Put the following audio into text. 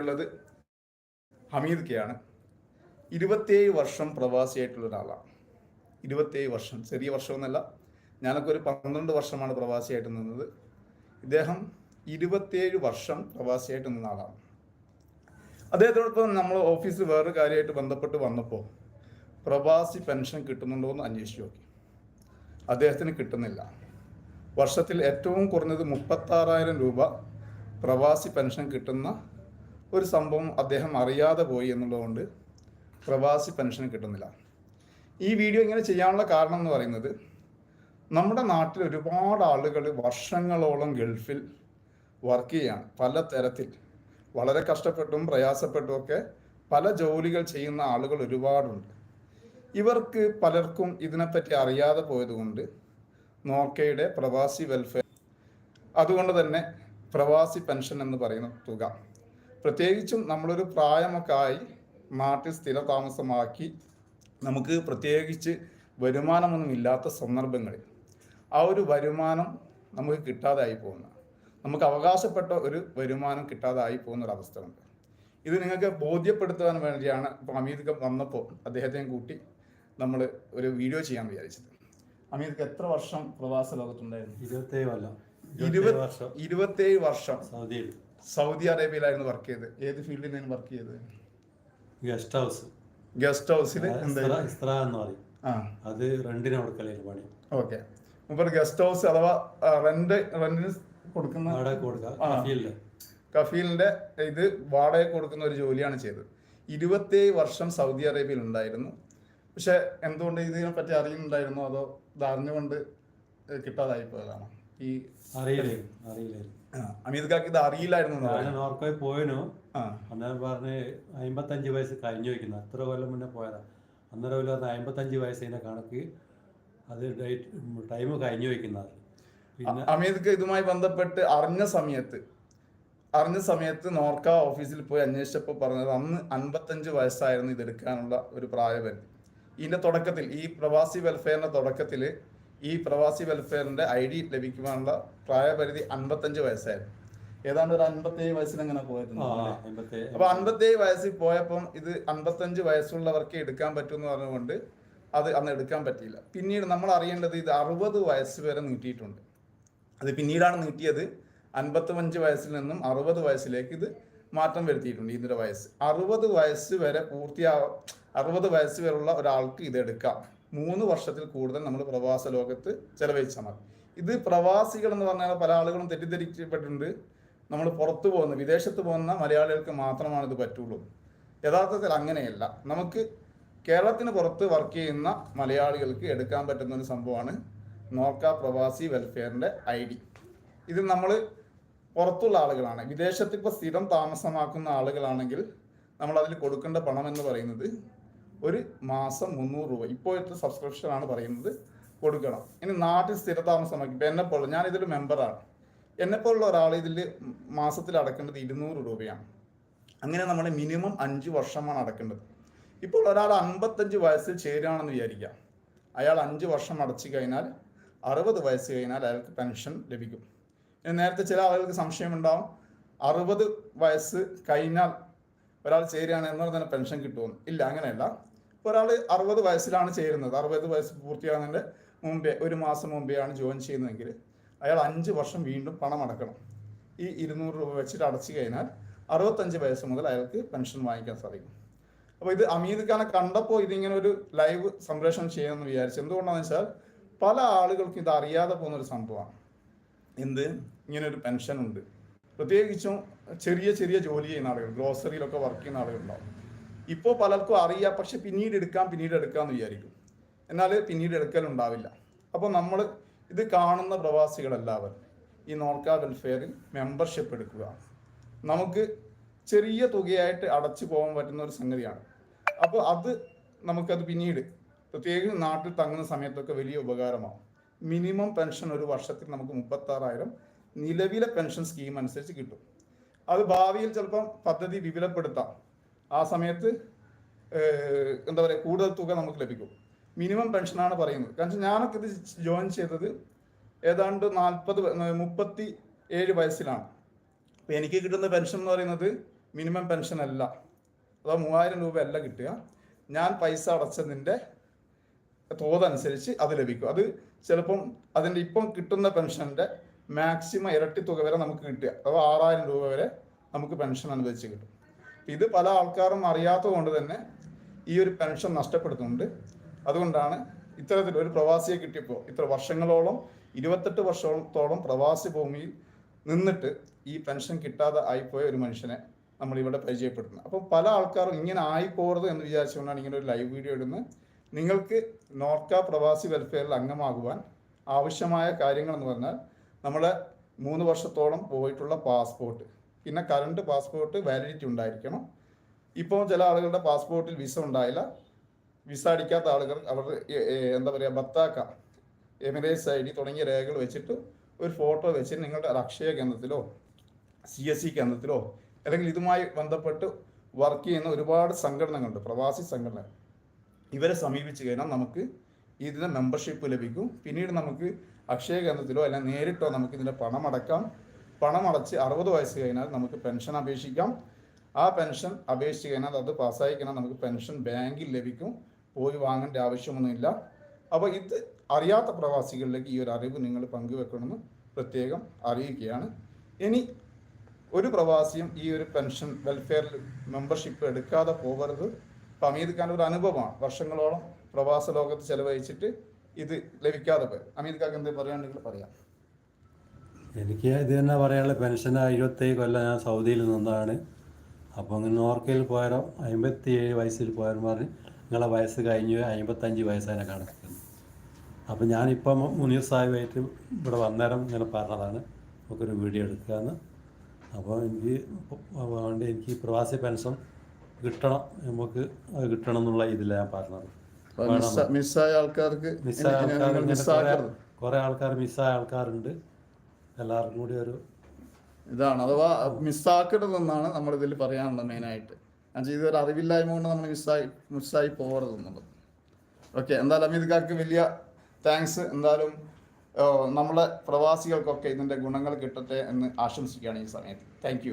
ഉള്ളത് ഹമീദ് കെയാണ്. ഇരുപത്തിയേഴ് വർഷം പ്രവാസിയായിട്ടുള്ള ഒരാളാണ്. ഇരുപത്തിയേഴ് വർഷം ചെറിയ വർഷമൊന്നല്ല ഞാനൊക്കെ ഒരു പന്ത്രണ്ട് വർഷമാണ് പ്രവാസിയായിട്ട് നിന്നത്. ഇദ്ദേഹം ഇരുപത്തിയേഴ് വർഷം പ്രവാസിയായിട്ട് നിന്ന ആളാണ്. അദ്ദേഹത്തോടൊപ്പം നമ്മൾ ഓഫീസ് വേറൊരു കാര്യമായിട്ട് ബന്ധപ്പെട്ട് വന്നപ്പോൾ പ്രവാസി പെൻഷൻ കിട്ടുന്നുണ്ടോ എന്ന് അന്വേഷിച്ചു നോക്കി. അദ്ദേഹത്തിന് കിട്ടുന്നില്ല. വർഷത്തിൽ ഏറ്റവും കുറഞ്ഞത് മുപ്പത്താറായിരം രൂപ പ്രവാസി പെൻഷൻ കിട്ടുന്ന ഒരു സംഭവം അദ്ദേഹം അറിയാതെ പോയി എന്നുള്ളതുകൊണ്ട് പ്രവാസി പെൻഷൻ കിട്ടുന്നില്ല. ഈ വീഡിയോ ഇങ്ങനെ ചെയ്യാനുള്ള കാരണം എന്ന് പറയുന്നത് നമ്മുടെ നാട്ടിൽ ഒരുപാട് ആളുകൾ വർഷങ്ങളോളം ഗൾഫിൽ വർക്ക് ചെയ്യാണ് പല തരത്തിൽ വളരെ കഷ്ടപ്പെട്ടും പ്രയാസപ്പെട്ടും ഒക്കെ പല ജോലികൾ ചെയ്യുന്ന ആളുകൾ ഒരുപാടുണ്ട്. ഇവർക്ക് പലർക്കും ഇതിനെപ്പറ്റി അറിയാതെ പോയതുകൊണ്ട് നോക്കയുടെ പ്രവാസി വെൽഫെയർ അതുകൊണ്ട് തന്നെ പ്രവാസി പെൻഷൻ എന്ന് പറയുന്ന തുക. പ്രത്യേകിച്ചും നമ്മളൊരു പ്രായമൊക്കെ ആയി നാട്ടിൽ സ്ഥിര താമസമാക്കി നമുക്ക് പ്രത്യേകിച്ച് വരുമാനമൊന്നും ഇല്ലാത്ത സന്ദർഭങ്ങളിൽ ആ ഒരു വരുമാനം നമുക്ക് കിട്ടാതായി പോകുന്ന നമുക്ക് അവകാശപ്പെട്ട ഒരു വരുമാനം കിട്ടാതായി പോകുന്ന ഒരു അവസ്ഥ ഉണ്ട്. ഇത് നിങ്ങൾക്ക് ബോധ്യപ്പെടുത്താൻ വേണ്ടിയാണ് ഇപ്പോൾ അമീദ് വന്നപ്പോൾ അദ്ദേഹത്തെയും കൂട്ടി നമ്മൾ ഒരു വീഡിയോ ചെയ്യാൻ വിചാരിച്ചത്. അമീദ് എത്ര വർഷം പ്രവാസ ലോകത്തുണ്ടായിരുന്നു? ഇരുപത്തേഴ് കൊല്ലം. ഇരുപത് ഇരുപത്തേഴ് വർഷം ഇരുപത്തേഴ് വർഷം. സൗദിയിൽ. സൗദി അറേബ്യയിലായിരുന്നു വർക്ക് ചെയ്തത്. ഏത് ഫീൽഡിലാണ് വർക്ക് ചെയ്തത്? Guest house. ഗസ്റ്റ് ഹൗസിൽ എന്ന് പറയും. അത് റെന്റിന് പണി. ഓക്കെ. മുമ്പ് ഗസ്റ്റ് ഹൗസ് അഥവാ റെന്റ് റെന്റിന് കൊടുക്കുന്ന കഫീലിന്റെ ഇത് വാടക കൊടുക്കുന്ന ഒരു ജോലിയാണ് ചെയ്തത്. ഇരുപത്തേഴ് വർഷം സൗദി അറേബ്യയിൽ ഉണ്ടായിരുന്നു. പക്ഷെ എന്തുകൊണ്ട് ഇതിനെ പറ്റി അറിയുന്നുണ്ടായിരുന്നോ? അതോ ഇത് കൊണ്ട് കിട്ടാതായി പോയതാണോ? ഈ അറിയില്ലായിരുന്നു അറിയില്ലായിരുന്നു അമീത് കാക്ക് ഇത് അറിയില്ലായിരുന്നു ഞാൻ. നോർക്കോയിൽ പോയനു. അന്നേരം പറഞ്ഞ് അമ്പത്തഞ്ച് വയസ്സ് കഴിഞ്ഞു വയ്ക്കുന്നു. അത്ര കൊല്ലം മുന്നേ പോയതാ. അന്നേരം കൊല്ലം പറഞ്ഞ അമ്പത്തഞ്ച് വയസ്സിന്റെ കണക്ക് അത് ഡേറ്റ് ടൈം കഴിഞ്ഞു വയ്ക്കുന്നത് പിന്നെ അമീദ്ക്ക് ഇതുമായി ബന്ധപ്പെട്ട് അറിഞ്ഞ സമയത്ത് അറിഞ്ഞ സമയത്ത് നോർക്ക ഓഫീസിൽ പോയി അന്വേഷിച്ചപ്പോൾ പറഞ്ഞത് അന്ന് അൻപത്തഞ്ച് വയസ്സായിരുന്നു ഇതെടുക്കാനുള്ള ഒരു പ്രായപരിധി. ഇതിന്റെ തുടക്കത്തിൽ ഈ പ്രവാസി വെൽഫെയറിന്റെ തുടക്കത്തിൽ ഈ പ്രവാസി വെൽഫെയറിന്റെ ഐ ഡി ലഭിക്കുവാനുള്ള പ്രായപരിധി അൻപത്തഞ്ച് വയസ്സായിരുന്നു. ഏതാണ്ട് ഒരു അൻപത്തേഴ് വയസ്സിന് അങ്ങനെ പോയിരുന്നു അപ്പൊ അൻപത്തേഴ് വയസ്സിൽ പോയപ്പം ഇത് അൻപത്തഞ്ച് വയസ്സുള്ളവർക്ക് എടുക്കാൻ പറ്റുമെന്ന് പറഞ്ഞുകൊണ്ട് അത് അന്ന് എടുക്കാൻ പറ്റിയില്ല. പിന്നീട് നമ്മൾ അറിയേണ്ടത് ഇത് അറുപത് വയസ്സ് വരെ നീട്ടിയിട്ടുണ്ട്. അത് പിന്നീടാണ് നീട്ടിയത് അൻപത്തഞ്ച് വയസ്സിൽ നിന്നും അറുപത് വയസ്സിലേക്ക് ഇത് മാറ്റം വരുത്തിയിട്ടുണ്ട് ഇതിന്റെ വയസ്സ്. അറുപത് വയസ്സ് വരെ പൂർത്തിയാ അറുപത് വയസ്സ് വരെയുള്ള ഒരാൾക്ക് ഇത് എടുക്കാം. മൂന്ന് വർഷത്തിൽ കൂടുതൽ നമ്മൾ പ്രവാസ ലോകത്ത് ചെലവഴിച്ചാൽ മതി. ഇത് പ്രവാസികൾ എന്ന് പറഞ്ഞാൽ പല ആളുകളും തെറ്റിദ്ധരിക്കപ്പെട്ടിട്ടുണ്ട്. നമ്മൾ പുറത്തു പോകുന്ന വിദേശത്ത് പോകുന്ന മലയാളികൾക്ക് മാത്രമാണ് ഇത് പറ്റുള്ളൂ. യഥാർത്ഥത്തിൽ അങ്ങനെയല്ല. നമുക്ക് കേരളത്തിന് പുറത്ത് വർക്ക് ചെയ്യുന്ന മലയാളികൾക്ക് എടുക്കാൻ പറ്റുന്ന ഒരു സംഭവമാണ് നോർക്ക പ്രവാസി വെൽഫെയറിന്റെ ഐ ഡി. ഇത് നമ്മൾ പുറത്തുള്ള ആളുകളാണ്. വിദേശത്ത് ഇപ്പോൾ സ്ഥിരം താമസമാക്കുന്ന ആളുകളാണെങ്കിൽ നമ്മൾ അതിൽ കൊടുക്കേണ്ട പണം എന്ന് പറയുന്നത് ഒരു മാസം മുന്നൂറ് രൂപ. ഇപ്പോഴത്തെ സബ്സ്ക്രിപ്ഷൻ ആണ് പറയുന്നത്? കൊടുക്കണം. ഇനി നാട്ടിൽ സ്ഥിരതാമസമാക്കി. ഇപ്പം എന്നെ പോലെ ഞാൻ ഇതിൽ മെമ്പറാണ് എന്നെപ്പോലുള്ള ഒരാൾ ഇതിൽ മാസത്തിൽ അടക്കേണ്ടത് ഇരുന്നൂറ് രൂപയാണ്. അങ്ങനെ നമ്മൾ മിനിമം അഞ്ച് വർഷമാണ് അടക്കേണ്ടത്. ഇപ്പോൾ ഒരാൾ അൻപത്തഞ്ച് വയസ്സിൽ ചേരുകയാണെന്ന് വിചാരിക്കാം അയാൾ അഞ്ച് വർഷം അടച്ചു കഴിഞ്ഞാൽ അറുപത് വയസ്സ് കഴിഞ്ഞാൽ അയാൾക്ക് പെൻഷൻ ലഭിക്കും. നേരത്തെ ചില ആളുകൾക്ക് സംശയമുണ്ടാവും. അറുപത് വയസ്സ് കഴിഞ്ഞാൽ ഒരാൾ ചേരുകയാണ് എന്നാൽ തന്നെ പെൻഷൻ കിട്ടുമെന്ന്. ഇല്ല അങ്ങനെയല്ല. ഒരാൾ അറുപത് വയസ്സിലാണ് ചേരുന്നത്. അറുപത് വയസ്സ് പൂർത്തിയാകുന്നതിന്റെ മുമ്പേ ഒരു മാസം മുമ്പേ ആണ് ജോയിൻ ചെയ്യുന്നതെങ്കിൽ അയാൾ അഞ്ച് വർഷം വീണ്ടും പണം അടക്കണം. ഈ ഇരുന്നൂറ് രൂപ വെച്ചിട്ട് അടച്ചു കഴിഞ്ഞാൽ അറുപത്തഞ്ച് വയസ്സ് മുതൽ അയാൾക്ക് പെൻഷൻ വാങ്ങിക്കാൻ സാധിക്കും. അപ്പോൾ ഇത് അമീദ് ഖാനെ കണ്ടപ്പോൾ ഇതിങ്ങനെ ഒരു ലൈവ് സംപ്രേഷണം ചെയ്യാമെന്ന് വിചാരിച്ചു. എന്തുകൊണ്ടാണെന്ന് വെച്ചാൽ പല ആളുകൾക്കും ഇത് അറിയാതെ പോകുന്ന ഒരു സംഭവമാണ്. എന്ത്? ഇങ്ങനെ ഒരു പെൻഷൻ ഉണ്ട്. പ്രത്യേകിച്ചും ചെറിയ ചെറിയ ജോലി ചെയ്യുന്ന ആളുകൾ ഗ്രോസറിയിലൊക്കെ വർക്ക് ചെയ്യുന്ന ആളുകളുണ്ടാവും. ഇപ്പോൾ പലർക്കും അറിയാം പക്ഷെ പിന്നീട് എടുക്കാം പിന്നീട് എടുക്കാമെന്ന് വിചാരിക്കും. എന്നാൽ പിന്നീട് എടുക്കലുണ്ടാവില്ല അപ്പോൾ നമ്മൾ ഇത് കാണുന്ന പ്രവാസികളെല്ലാവരും ഈ നോർക്ക വെൽഫെയറിൽ മെമ്പർഷിപ്പ് എടുക്കുക. നമുക്ക് ചെറിയ തുകയായിട്ട് അടച്ചു പോകാൻ പറ്റുന്ന ഒരു സംഗതിയാണ്. അപ്പോൾ അത് നമുക്കത് പിന്നീട് പ്രത്യേകിച്ച് നാട്ടിൽ തങ്ങുന്ന സമയത്തൊക്കെ വലിയ ഉപകാരമാവും. മിനിമം പെൻഷൻ ഒരു വർഷത്തിൽ നമുക്ക് മുപ്പത്താറായിരം നിലവിലെ പെൻഷൻ സ്കീം അനുസരിച്ച് കിട്ടും. അത് ഭാവിയിൽ ചിലപ്പം പദ്ധതി വിപുലപ്പെടുത്താം. ആ സമയത്ത് എന്താ പറയുക കൂടുതൽ തുക നമുക്ക് ലഭിക്കും. മിനിമം പെൻഷനാണ് പറയുന്നത്. കാരണം ഞാനൊക്കെ ഇത് ജോയിൻ ചെയ്തത് ഏതാണ്ട് നാൽപ്പത് മുപ്പത്തി ഏഴ് വയസ്സിലാണ്. അപ്പോൾ എനിക്ക് കിട്ടുന്ന പെൻഷൻ എന്ന് പറയുന്നത് മിനിമം പെൻഷൻ അല്ല അഥവാ മൂവായിരം രൂപ അല്ല കിട്ടുക. ഞാൻ പൈസ അടച്ചതിന്റെ തോതനുസരിച്ച് അത് ലഭിക്കും. അത് ചിലപ്പം അതിന്റെ ഇപ്പം കിട്ടുന്ന പെൻഷന്റെ മാക്സിമം ഇരട്ടി തുക വരെ നമുക്ക് കിട്ടുക. അഥവാ ആറായിരം രൂപ വരെ നമുക്ക് പെൻഷൻ അനുവദിച്ച് കിട്ടും. ഇത് പല ആൾക്കാരും അറിയാത്തത് കൊണ്ട് തന്നെ ഈ ഒരു പെൻഷൻ നഷ്ടപ്പെടുത്തുന്നുണ്ട്. അതുകൊണ്ടാണ് ഇത്തരത്തിൽ ഒരു പ്രവാസിയെ കിട്ടിയപ്പോൾ ഇത്ര വർഷങ്ങളോളം ഇരുപത്തെട്ട് വർഷത്തോളം പ്രവാസി ഭൂമിയിൽ നിന്നിട്ട് ഈ പെൻഷൻ കിട്ടാതെ ആയിപ്പോയ ഒരു മനുഷ്യനെ നമ്മൾ ഇവിടെ പരിചയപ്പെടുത്തുന്നത്. അപ്പോൾ പല ആൾക്കാരും ഇങ്ങനെ ആയി ആയിപ്പോകരുത് എന്ന് വിചാരിച്ചുകൊണ്ടാണ് ഇങ്ങനെ ഒരു ലൈവ് വീഡിയോ ഇടുന്നത്. നിങ്ങൾക്ക് നോർക്ക പ്രവാസി വെൽഫെയറിൽ അംഗമാകുവാൻ ആവശ്യമായ കാര്യങ്ങൾ എന്ന് പറഞ്ഞാൽ നമ്മളെ മൂന്ന് വർഷത്തോളം പോയിട്ടുള്ള പാസ്പോർട്ട്. പിന്നെ കറണ്ട് പാസ്പോർട്ട് വാലിഡിറ്റി ഉണ്ടായിരിക്കണം. ഇപ്പോൾ ചില ആളുകളുടെ പാസ്പോർട്ടിൽ വിസ ഉണ്ടായില്ല. വിസ അടിക്കാത്ത ആളുകൾ എ- എന്താ പറയുക ബത്താക്ക എമിറേറ്റ്സ് ഐ ഡി തുടങ്ങിയ രേഖകൾ വെച്ചിട്ട് ഒരു ഫോട്ടോ വെച്ച് നിങ്ങളുടെ അക്ഷയ കേന്ദ്രത്തിലോ സി എസ് സി കേന്ദ്രത്തിലോ അല്ലെങ്കിൽ ഇതുമായി ബന്ധപ്പെട്ട് വർക്ക് ചെയ്യുന്ന ഒരുപാട് സംഘടനകളുണ്ട് പ്രവാസി സംഘടന. ഇവരെ സമീപിച്ചു കഴിഞ്ഞാൽ നമുക്ക് ഇതിന് മെമ്പർഷിപ്പ് ലഭിക്കും. പിന്നീട് നമുക്ക് അക്ഷയ കേന്ദ്രത്തിലോ അല്ലെങ്കിൽ നേരിട്ടോ നമുക്ക് ഇതിന്റെ പണമടക്കാം പണമടച്ച് അറുപത് വയസ്സ് കഴിഞ്ഞാൽ നമുക്ക് പെൻഷൻ അപേക്ഷിക്കാം. ആ പെൻഷൻ അപേക്ഷിച്ച് കഴിഞ്ഞാൽ അത് പാസ്സായി കഴിഞ്ഞാൽ നമുക്ക് പെൻഷൻ ബാങ്കിൽ ലഭിക്കും. പോയി വാങ്ങേണ്ട ആവശ്യമൊന്നുമില്ല. അപ്പോൾ ഇത് അറിയാത്ത പ്രവാസികളിലേക്ക് ഈ ഒരു അറിവ് നിങ്ങൾ പങ്കുവെക്കണമെന്ന് പ്രത്യേകം അറിയിക്കുകയാണ്. ഇനി ഒരു പ്രവാസിയും ഈ ഒരു പെൻഷൻ വെൽഫെയർ മെമ്പർഷിപ്പ് എടുക്കാതെ പോകരുത്. അപ്പം അമീദ് ഖാന്റെ ഒരു അനുഭവമാണ്. വർഷങ്ങളോളം പ്രവാസ ലോകത്ത് ചെലവഴിച്ചിട്ട് ഇത് ലഭിക്കാതെ പോയി. അമീദ് ഖാക്ക് എന്ത് പറയാനുണ്ടെങ്കിൽ പറയാം. എനിക്ക് ഇത് തന്നെ പറയാനുള്ള പെൻഷൻ ഇരുപത്തേഴ് കൊല്ലം ഞാൻ സൗദിയിൽ നിന്നതാണ് അപ്പോൾ അങ്ങനെ നോർക്കയിൽ പോയാലോ അമ്പത്തി ഏഴ് വയസ്സിൽ പോയാലും പറഞ്ഞ് നിങ്ങളെ വയസ്സ് കഴിഞ്ഞ് അമ്പത്തഞ്ച് വയസ്സാണ് കണക്കുന്നത് അപ്പം ഞാനിപ്പം മുനീർ സാഹിബായിട്ട് ഇവിടെ വന്നേരം ഇങ്ങനെ പറഞ്ഞതാണ്. നമുക്കൊരു വീഡിയോ എടുക്കാമെന്ന് അപ്പോൾ എനിക്ക് അതുകൊണ്ട് എനിക്ക് പ്രവാസി പെൻഷൻ കിട്ടണം നമുക്ക് അത് കിട്ടണം എന്നുള്ള ഇതിലാണ് ഞാൻ പറഞ്ഞത്. മിസ്സായ ആൾക്കാർക്ക് കുറെ ആൾക്കാർ മിസ്സായ ആൾക്കാരുണ്ട്. എല്ലാവർക്കും കൂടി ഒരു ഇതാണ്. അഥവാ മിസ്സാക്കരുതെന്നാണ് നമ്മൾ ഇതിൽ പറയാനുള്ളത് മെയിനായിട്ട്. കാരണം ഇതൊരു അറിവില്ലായ്മ കൊണ്ട് നമ്മൾ മിസ്സായി മിസ്സായി പോകരുത് എന്നുള്ളത്. ഓക്കെ. എന്തായാലും അമിത് ഖാക്ക് വലിയ താങ്ക്സ് എന്തായാലും നമ്മളെ പ്രവാസികൾക്കൊക്കെ ഇതിന്റെ ഗുണങ്ങൾ കിട്ടട്ടെ എന്ന് ആശംസിക്കുകയാണ് ഈ സമയത്ത്. താങ്ക്